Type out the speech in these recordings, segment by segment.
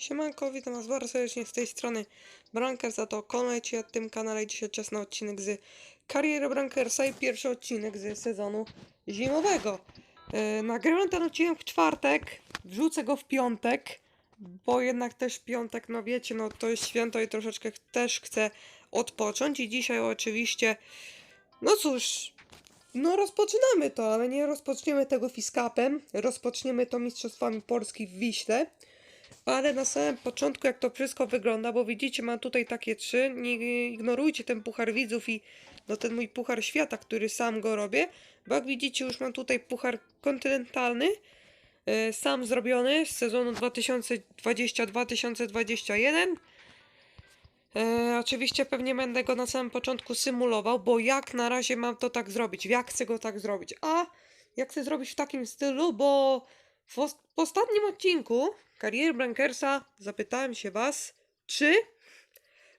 Siemanko, witam was bardzo serdecznie z tej strony Brankersa, to Konleci, a w tym kanale dzisiaj czas na odcinek z kariery Brankersa i pierwszy odcinek z sezonu zimowego. E, nagrywam ten odcinek w czwartek, wrzucę go w piątek, bo jednak też piątek, no wiecie, no to jest święto i troszeczkę też chcę odpocząć i dzisiaj oczywiście, no cóż, no rozpoczynamy to, ale nie rozpoczniemy tego fiskapem, rozpoczniemy to Mistrzostwami Polski w Wiśle. Ale na samym początku, jak to wszystko wygląda, bo widzicie, mam tutaj takie trzy. Nie ignorujcie ten puchar widzów i no ten mój puchar świata, który sam go robię. Bo jak widzicie, już mam tutaj puchar kontynentalny, e, sam zrobiony z sezonu 2020-2021. E, oczywiście pewnie będę go na samym początku symulował, bo jak na razie mam to tak zrobić, jak chcę go tak zrobić. A jak chcę zrobić w takim stylu, bo w, os- w ostatnim odcinku kariery Brankersa zapytałem się was, czy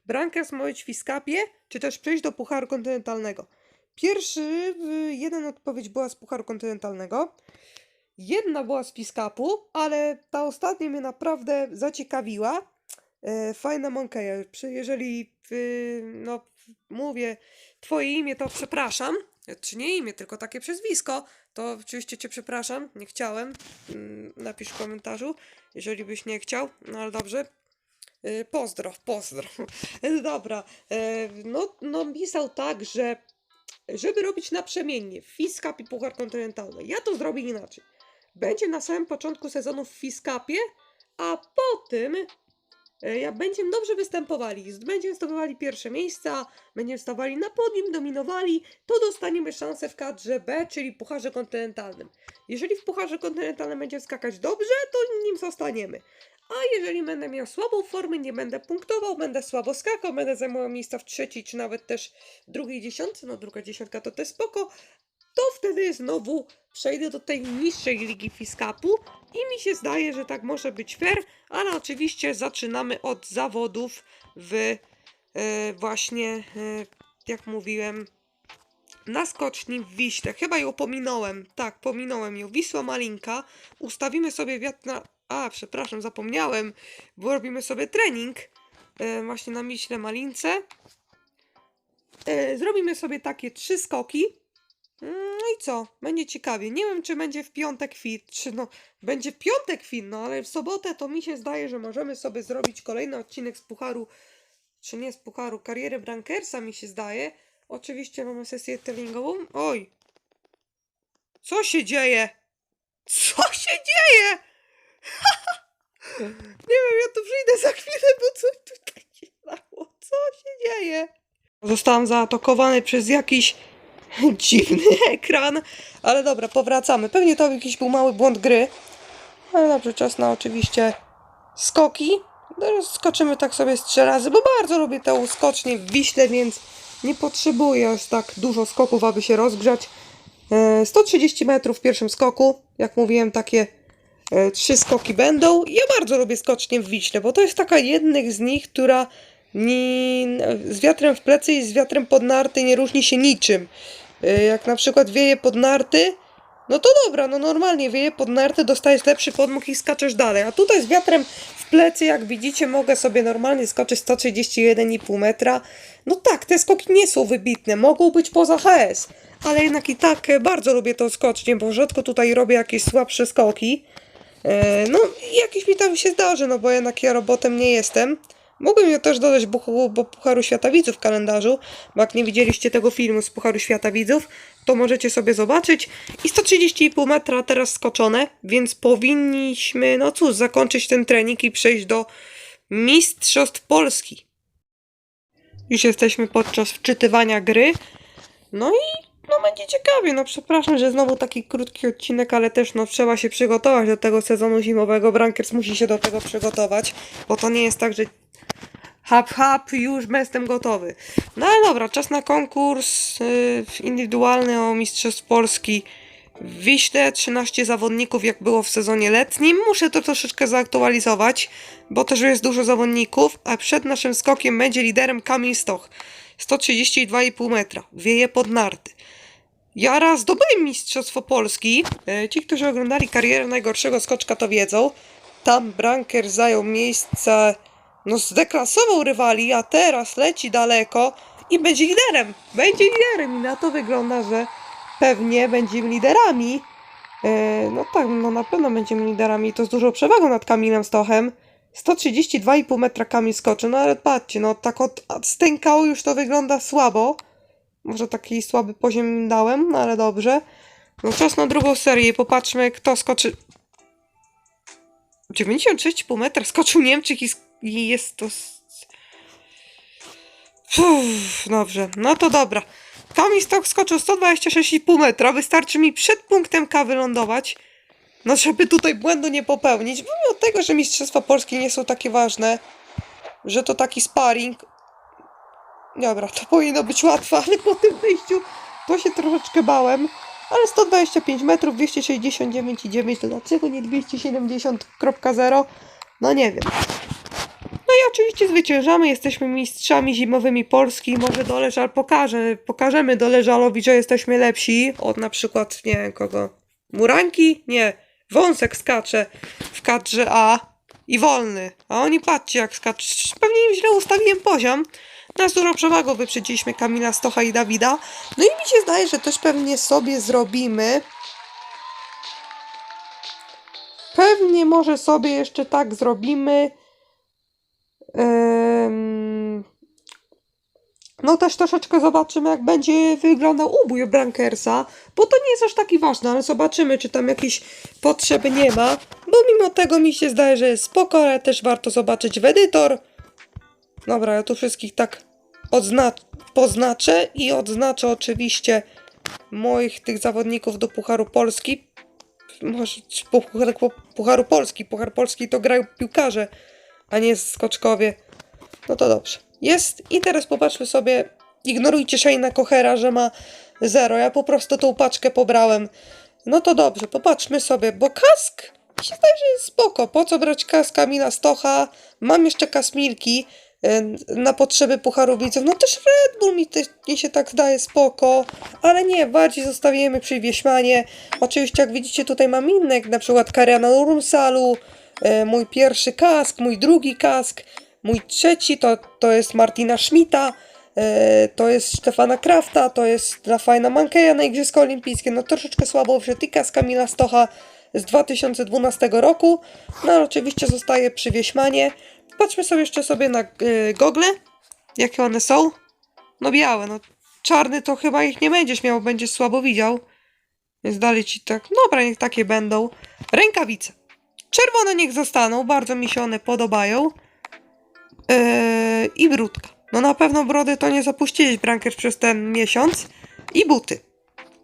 Brankers ma być w Fiskapie, czy też przejść do Pucharu Kontynentalnego. Pierwszy, jeden odpowiedź była z Pucharu Kontynentalnego, jedna była z Fiskapu, ale ta ostatnia mnie naprawdę zaciekawiła. E, fajna Monkeja. Jeżeli no, mówię twoje imię, to przepraszam. Czy nie imię, tylko takie przezwisko, to oczywiście cię przepraszam, nie chciałem. Mm, Napisz w komentarzu, jeżeli byś nie chciał, no ale dobrze. E, Pozdro, pozdro. Dobra, e, no, no pisał tak, że żeby robić naprzemiennie Fiskap i Puchar Kontynentalny, ja to zrobię inaczej. Będzie na samym początku sezonu w Fiskapie, a potem e, jak będziemy dobrze występowali, będziemy zdobywali pierwsze miejsca, będziemy stawali na podium, dominowali, to dostaniemy szansę w kadrze B, czyli Pucharze Kontynentalnym. Jeżeli w Pucharze Kontynentalnym będziemy skakać dobrze, to nim zostaniemy. A jeżeli będę miał słabą formę, nie będę punktował, będę słabo skakał, będę zajmował miejsca w trzeciej, czy nawet też drugiej dziesiątce, no druga dziesiątka to też spoko, to wtedy znowu przejdę do tej niższej ligi Fiskapu i mi się zdaje, że tak może być fair, ale oczywiście zaczynamy od zawodów w e, właśnie, e, jak mówiłem, na skoczni w Wiśle. Chyba ją pominąłem. Tak, pominąłem ją. Wisła Malinka. Ustawimy sobie wiatr na... A, przepraszam, zapomniałem, bo robimy sobie trening e, właśnie na Wiśle Malince. E, zrobimy sobie takie trzy skoki. No i co? Będzie ciekawie. Nie wiem, czy będzie w piątek fit, czy no, będzie piątek fit, no ale w sobotę to mi się zdaje, że możemy sobie zrobić kolejny odcinek z Pucharu, czy nie z Pucharu, kariery Brankersa mi się zdaje. Oczywiście mamy sesję treningową. Oj! Co się dzieje? Co się dzieje? nie wiem, ja tu przyjdę za chwilę, bo coś tutaj się stało. Co się dzieje? Zostałam zaatakowany przez jakiś dziwny ekran. Ale dobra, powracamy. Pewnie to jakiś był mały błąd gry. Ale dobrze, czas na oczywiście skoki. Teraz skoczymy tak sobie z trzy razy, bo bardzo lubię tę skocznię w Wiśle, więc nie potrzebuję aż tak dużo skoków, aby się rozgrzać. E, 130 metrów w pierwszym skoku. Jak mówiłem, takie e, trzy skoki będą. Ja bardzo lubię skocznie w Wiśle, bo to jest taka jednych z nich, która z wiatrem w plecy i z wiatrem pod narty nie różni się niczym. E, Jak na przykład wieje pod narty, no to dobra, no normalnie wieje pod narty, dostajesz lepszy podmuch i skaczesz dalej. A tutaj z wiatrem w plecy, jak widzicie, mogę sobie normalnie skoczyć 131,5 metra. No tak, te skoki nie są wybitne, mogą być poza HS, ale jednak i tak bardzo lubię to skocznie, bo rzadko tutaj robię jakieś słabsze skoki. E, no jakiś mi tam się zdarzy, no bo jednak ja robotem nie jestem. Ją też dodać Buchu- bo Pucharu Świata Widzów w kalendarzu, bo jak nie widzieliście tego filmu z Pucharu Świata Widzów, to możecie sobie zobaczyć. I 130,5 metra teraz skoczone, więc powinniśmy, no cóż, zakończyć ten trening i przejść do Mistrzostw Polski. Już jesteśmy podczas wczytywania gry. No i no będzie ciekawie. No przepraszam, że znowu taki krótki odcinek, ale też no trzeba się przygotować do tego sezonu zimowego. Brankers musi się do tego przygotować, bo to nie jest tak, że hap hap, już jestem gotowy. No ale dobra, czas na konkurs yy, indywidualny o Mistrzostw Polski w Wiśle. 13 zawodników, jak było w sezonie letnim. Muszę to troszeczkę zaktualizować, bo też jest dużo zawodników, a przed naszym skokiem będzie liderem Kamil Stoch. 132,5 metra. Wieje pod narty. Ja raz zdobyłem Mistrzostwo Polski. E, Ci, którzy oglądali karierę najgorszego skoczka, to wiedzą. Tam Branker zajął miejsce, no zdeklasował rywali, a teraz leci daleko i będzie liderem. Będzie liderem i na to wygląda, że pewnie będziemy liderami. E, no tak, no na pewno będziemy liderami. To z dużą przewagą nad Kamilem Stochem. 132,5 metra Kamil skoczy, no ale patrzcie, no tak od stękało już to wygląda słabo. Może taki słaby poziom im dałem, no ale dobrze. No czas na drugą serię. Popatrzmy, kto skoczy. 96,5 metra skoczył Niemczyk i, i jest to. Uff, dobrze, no to dobra. Kamil Stok skoczył 126,5 metra. Wystarczy mi przed punktem K wylądować. No, żeby tutaj błędu nie popełnić. Mimo tego, że Mistrzostwa Polskie nie są takie ważne, że to taki sparring. Dobra, to powinno być łatwe, ale po tym wejściu to się troszeczkę bałem. Ale 125 metrów, 269,9 to dlaczego nie 270.0? No nie wiem. No i oczywiście zwyciężamy, jesteśmy mistrzami zimowymi Polski. Może Doleżal pokaże, pokażemy Doleżalowi, że jesteśmy lepsi od na przykład, nie wiem kogo, Muranki? Nie, Wąsek skacze w kadrze A i wolny. A oni patrzcie jak skacze. Pewnie im źle ustawiłem poziom. Na dużą przewagą wyprzedziliśmy Kamila Stocha i Dawida. No i mi się zdaje, że też pewnie sobie zrobimy. Pewnie może sobie jeszcze tak zrobimy. Em, No też troszeczkę zobaczymy, jak będzie wyglądał ubój Brankersa, bo to nie jest aż taki ważny, ale zobaczymy, czy tam jakieś potrzeby nie ma, bo mimo tego mi się zdaje, że jest spoko, ale też warto zobaczyć w edytor. Dobra, ja tu wszystkich tak poznaczę i odznaczę oczywiście moich tych zawodników do Pucharu Polski. Może Puchar, Pucharu Polski. Puchar Polski to grają piłkarze, a nie skoczkowie. No to dobrze. Jest i teraz popatrzmy sobie. Ignorujcie Shane'a Kochera, że ma zero. Ja po prostu tą paczkę pobrałem. No to dobrze, popatrzmy sobie, bo kask się zdaje, że jest spoko. Po co brać kask Kamila Stocha? Mam jeszcze kasmilki e, na potrzeby Pucharu Widzów. No też Red Bull mi, też, mi się tak zdaje spoko, ale nie, bardziej zostawiamy przy Wieśmanie. Oczywiście jak widzicie tutaj mam inne, jak na przykład Kariana Urumsalu, e, mój pierwszy kask, mój drugi kask, mój trzeci to, to jest Martina Schmidta, e, to jest Stefana Krafta, to jest Rafaela Mankeja na Igrzyska Olimpijskie. No troszeczkę słabo i kask Kamila Stocha z 2012 roku. No oczywiście zostaje przy Wieśmanie. Patrzmy sobie jeszcze sobie na y, gogle. Jakie one są? No białe, no czarny to chyba ich nie będziesz miał, będziesz słabo widział. Więc dalej ci tak, dobra, niech takie będą. Rękawice. Czerwone niech zostaną, bardzo mi się one podobają. Yy, I brudka. No na pewno brody to nie zapuściłeś brankerz przez ten miesiąc. I buty.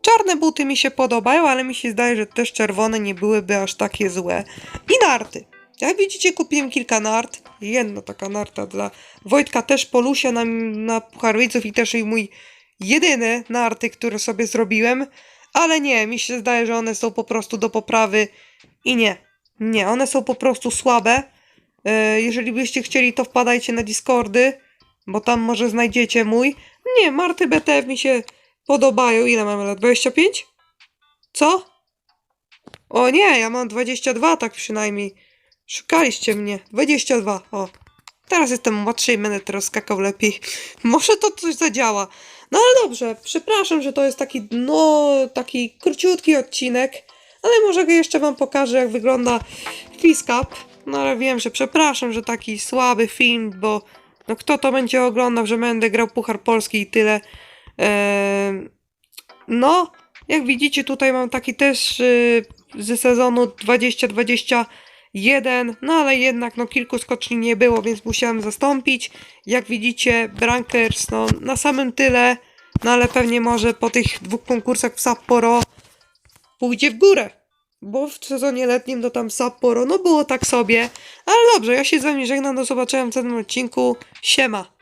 Czarne buty mi się podobają, ale mi się zdaje, że też czerwone nie byłyby aż takie złe. I narty. Jak widzicie, kupiłem kilka nart. Jedna taka narta dla Wojtka też Polusia na, na Pucharwiców i też i mój jedyny narty, które sobie zrobiłem. Ale nie, mi się zdaje, że one są po prostu do poprawy. I nie, nie, one są po prostu słabe. E, jeżeli byście chcieli, to wpadajcie na Discordy, bo tam może znajdziecie mój. Nie, Marty BTF mi się podobają. Ile mamy lat? 25? Co? O nie, ja mam 22 tak przynajmniej. Szukaliście mnie. 22, o. Teraz jestem młodszy i będę teraz skakał lepiej. Może to coś zadziała. No ale dobrze, przepraszam, że to jest taki, no, taki króciutki odcinek. Ale może jeszcze wam pokażę, jak wygląda Cup. No ale wiem, że przepraszam, że taki słaby film, bo no kto to będzie oglądał, że będę grał Puchar Polski i tyle. Eee, no, jak widzicie, tutaj mam taki też y, ze sezonu 2021, no ale jednak no kilku skoczni nie było, więc musiałem zastąpić. Jak widzicie, Brankers no na samym tyle, no ale pewnie może po tych dwóch konkursach w Sapporo pójdzie w górę. Bo w sezonie letnim to tam Sapporo, no było tak sobie. Ale dobrze, ja się z wami żegnam, do zobaczenia w następnym odcinku. Siema!